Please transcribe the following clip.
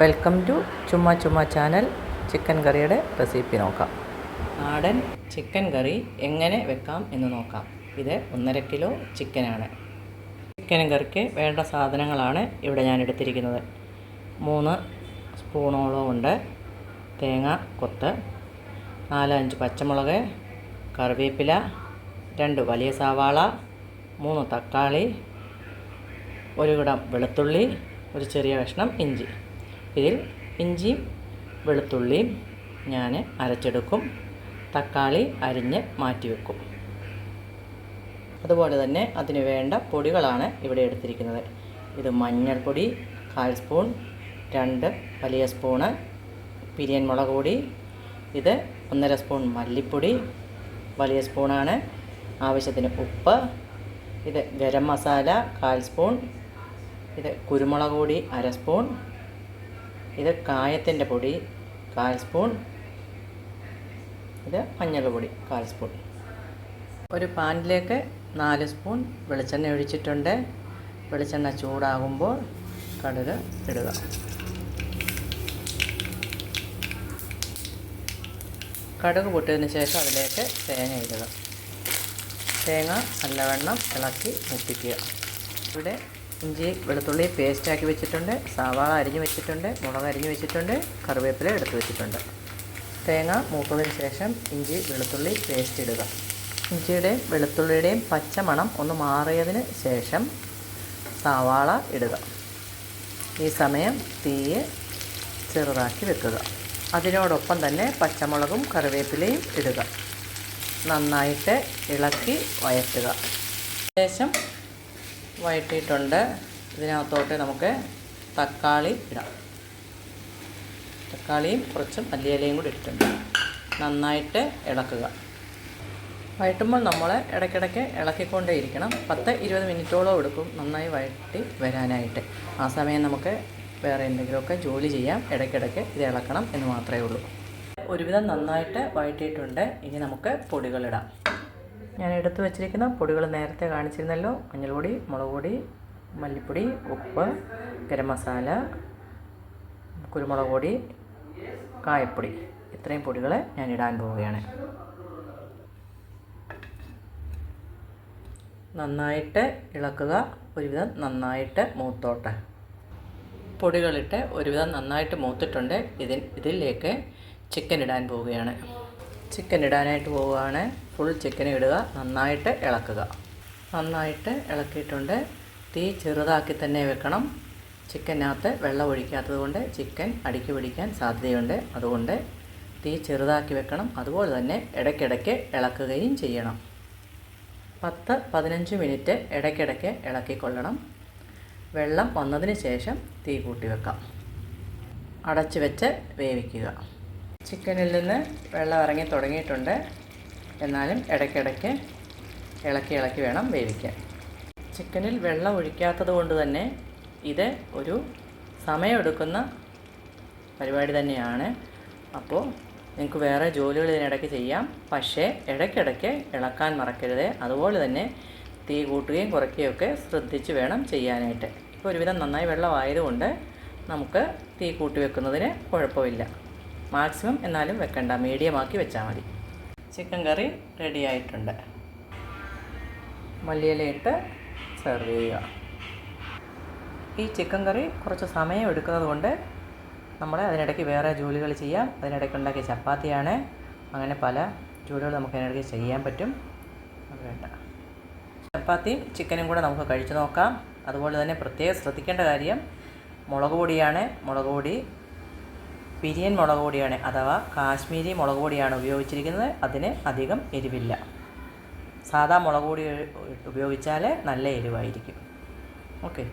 Welcome to ചുമ്മാ ചുമ്മാ channel chicken കറിയുടെ റെസിപ്പി നോക്കാം. നാടൻ ചിക്കൻ കറി എങ്ങനെ വെക്കാം എന്ന് നോക്കാം. ഇത് ഒന്നര കിലോ ചിക്കനാണ്. ചിക്കൻ കറിക്ക് വേണ്ട സാധനങ്ങളാണ് ഇവിടെ ഞാൻ എടുത്തിരിക്കുന്നത്. മൂന്ന് സ്പൂണോളം ഉണ്ട് തേങ്ങ കൊത്ത് നാലഞ്ച് പച്ചമുളക് കറിവേപ്പില രണ്ട് വലിയ സവാള മൂന്ന് തക്കാളി ഒരു കിടം വെളുത്തുള്ളി ഒരു ചെറിയ കഷ്ണം ഇഞ്ചി. ഇതിൽ ഇഞ്ചിയും വെളുത്തുള്ളിയും ഞാൻ അരച്ചെടുക്കും. തക്കാളി അരിഞ്ഞ് മാറ്റി വെക്കും. അതുപോലെ തന്നെ അതിന് വേണ്ട പൊടികളാണ് ഇവിടെ എടുത്തിരിക്കുന്നത്. ഇത് മഞ്ഞൾപ്പൊടി കാൽ സ്പൂൺ രണ്ട് വലിയ സ്പൂണ് പിരിയൻ മുളക് പൊടി ഇത് ഒന്നര സ്പൂൺ മല്ലിപ്പൊടി വലിയ സ്പൂണാണ് ആവശ്യത്തിന് ഉപ്പ് ഇത് ഗരം മസാല കാൽ സ്പൂൺ ഇത് കുരുമുളക് പൊടി അര സ്പൂൺ ഇത് കായത്തിന്റെ പൊടി കാൽ സ്പൂൺ. ഇത് മഞ്ഞൾ പൊടി കാൽ സ്പൂൺ. ഒരു പാനിലേക്ക് നാല് സ്പൂൺ വെളിച്ചെണ്ണ ഒഴിച്ചിട്ടുണ്ട്. വെളിച്ചെണ്ണ ചൂടാകുമ്പോൾ കടുക് ഇടുക. കടുക് പൊട്ടിയതിന് ശേഷം അതിലേക്ക് തേങ്ങ ഇടുക. തേങ്ങ നല്ലവണ്ണം ഇളക്കി മുപ്പിക്കുക. ഇവിടെ ഇഞ്ചി വെളുത്തുള്ളി പേസ്റ്റാക്കി വെച്ചിട്ടുണ്ട്. സവാള അരിഞ്ഞ് വെച്ചിട്ടുണ്ട്. മുളക് അരിഞ്ഞ് വെച്ചിട്ടുണ്ട്. കറിവേപ്പില എടുത്ത് വെച്ചിട്ടുണ്ട്. തേങ്ങ മൂത്തതിന് ശേഷം ഇഞ്ചി വെളുത്തുള്ളി പേസ്റ്റ് ഇടുക. ഇഞ്ചിയുടെയും വെളുത്തുള്ളിയുടെയും പച്ചമണം ഒന്ന് മാറിയതിന് ശേഷം സവാള ഇടുക. ഈ സമയം തീയെ ചെറുതാക്കി വെക്കുക. അതിനോടൊപ്പം തന്നെ പച്ചമുളകും കറിവേപ്പിലയും ഇടുക. നന്നായിട്ട് ഇളക്കി വയറ്റുക ശേഷം വഴറ്റിയിട്ടുണ്ട്. ഇതിനകത്തോട്ട് നമുക്ക് തക്കാളി ഇടാം. തക്കാളിയും കുറച്ച് മല്ലിയിലയും കൂടി ഇട്ടിട്ടുണ്ട്. നന്നായിട്ട് ഇളക്കുക. വഴറ്റുമ്പോൾ നമ്മൾ ഇടയ്ക്കിടയ്ക്ക് ഇളക്കിക്കൊണ്ടേ ഇരിക്കണം. പത്ത് ഇരുപത് മിനിറ്റോളം എടുക്കും നന്നായി വഴറ്റി വരാനായിട്ട്. ആ സമയം നമുക്ക് വേറെ എന്തെങ്കിലുമൊക്കെ ജോലി ചെയ്യാം. ഇടയ്ക്കിടയ്ക്ക് ഇത് ഇളക്കണം എന്ന് മാത്രമേ ഉള്ളൂ. ഒരുവിധം നന്നായിട്ട് വഴറ്റിയിട്ടുണ്ട്. ഇനി നമുക്ക് പൊടികളിടാം ഞാൻ എടുത്തു വച്ചിരിക്കുന്ന പൊടികൾ നേരത്തെ കാണിച്ചിരുന്നല്ലോ. മഞ്ഞൾപ്പൊടി മുളക് പൊടി മല്ലിപ്പൊടി ഉപ്പ് ഗരം മസാല കുരുമുളക് പൊടി കായപ്പൊടി. ഇത്രയും പൊടികൾ ഞാൻ ഇടാൻ പോവുകയാണ്. നന്നായിട്ട് ഇളക്കുക. ഒരുവിധം നന്നായിട്ട് മൂത്തോട്ടെ. പൊടികളിട്ട് ഒരുവിധം നന്നായിട്ട് മൂത്തിട്ടുണ്ട്. ഇതിൽ ഇതിലേക്ക് ചിക്കൻ ഇടാൻ പോവുകയാണ്. ചിക്കൻ ഇടാനായിട്ട് പോവുകയാണ്. ഫുൾ ചിക്കൻ ഇടുക നന്നായിട്ട് ഇളക്കുക. നന്നായിട്ട് ഇളക്കിയിട്ടുണ്ട്. തീ ചെറുതാക്കി തന്നെ വെക്കണം. ചിക്കനകത്ത് വെള്ളം ഒഴിക്കാത്തത് കൊണ്ട് ചിക്കൻ അടുക്കി പിടിക്കാൻ സാധ്യതയുണ്ട്. അതുകൊണ്ട് തീ ചെറുതാക്കി വെക്കണം. അതുപോലെ തന്നെ ഇടയ്ക്കിടയ്ക്ക് ഇളക്കുകയും ചെയ്യണം. പത്ത് പതിനഞ്ച് മിനിറ്റ് ഇടയ്ക്കിടയ്ക്ക് ഇളക്കിക്കൊള്ളണം. വെള്ളം വന്നതിന് ശേഷം തീ കൂട്ടി വെക്കാം. അടച്ചു വെച്ച് വേവിക്കുക. ചിക്കനിൽ നിന്ന് വെള്ളം ഇറങ്ങി തുടങ്ങിയിട്ടുണ്ട്. എന്നാലും ഇടയ്ക്കിടയ്ക്ക് ഇളക്കി ഇളക്കി വേണം വേവിക്കാൻ. ചിക്കനിൽ വെള്ളം ഒഴിക്കാത്തത് കൊണ്ട് തന്നെ ഇത് ഒരു സമയമെടുക്കുന്ന പരിപാടി തന്നെയാണ്. അപ്പോൾ നിങ്ങൾക്ക് വേറെ ജോലികൾ ഇതിനിടയ്ക്ക് ചെയ്യാം. പക്ഷേ ഇടയ്ക്കിടയ്ക്ക് ഇളക്കാൻ മറക്കരുത്. അതുപോലെ തന്നെ തീ കൂട്ടുകയും കുറയ്ക്കുകയും ഒക്കെ ശ്രദ്ധിച്ച് വേണം ചെയ്യാനായിട്ട്. ഇപ്പോൾ ഒരുവിധം നന്നായി വെള്ളമായതുകൊണ്ട് നമുക്ക് തീ കൂട്ടി വെക്കുന്നതിന് കുഴപ്പമില്ല. മാക്സിമം എന്നാലും വെക്കണ്ട. മീഡിയമാക്കി വെച്ചാൽ മതി. ചിക്കൻ കറി റെഡി ആയിട്ടുണ്ട്. മല്ലിയിലയിട്ട് സെർവ് ചെയ്യുക. ഈ ചിക്കൻ കറി കുറച്ച് സമയം എടുക്കുന്നത് കൊണ്ട് നമ്മൾ അതിനിടയ്ക്ക് വേറെ ജോലികൾ ചെയ്യാം. അതിനിടയ്ക്ക് ഉണ്ടാക്കിയ ചപ്പാത്തിയാണ്. അങ്ങനെ പല ജോലികൾ നമുക്ക് അതിനിടയ്ക്ക് ചെയ്യാൻ പറ്റും. വേണ്ട. ചപ്പാത്തിയും ചിക്കനും കൂടെ നമുക്ക് കഴിച്ചു നോക്കാം. അതുപോലെ തന്നെ പ്രത്യേകം ശ്രദ്ധിക്കേണ്ട കാര്യം മുളക് പൊടിയാണ്. മുളക് പൊടി പിരിയൻ മുളക് പൊടിയാണ് അഥവാ കാശ്മീരി മുളക് പൊടിയാണ് ഉപയോഗിച്ചിരിക്കുന്നത്. അതിന് അധികം എരിവില്ല. സാധാ മുളക് പൊടി ഉപയോഗിച്ചാൽ നല്ല എരിവായിരിക്കും. ഓക്കെ.